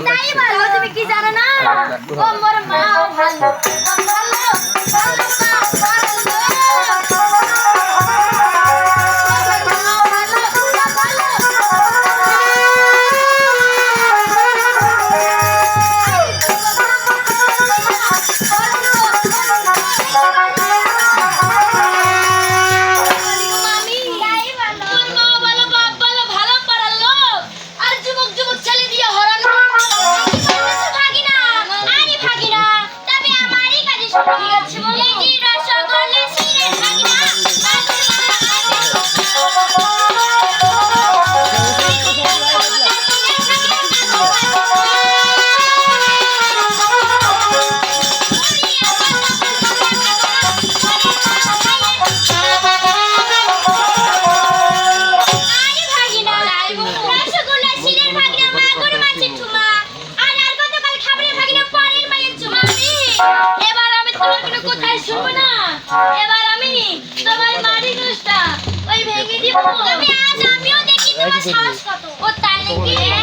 তাই তুমি কি জানো না? ও মোর মা ভালো ভালো ভালো এবার আমি তোমার মারি দোষটা ওই ভেঙে দিব। তুমি আজ আমিও দেখি তোমার সাহস কত। ও তাই নাকি এই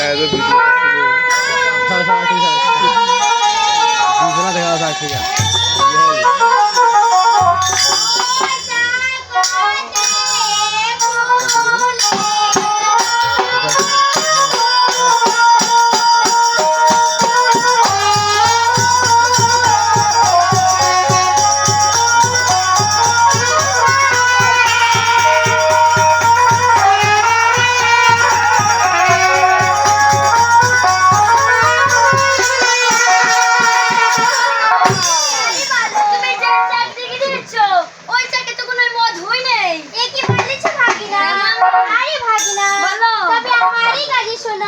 আর দু বাটুল মারিব তোমার মার তাই বলো হ্যাঁ कृष्ण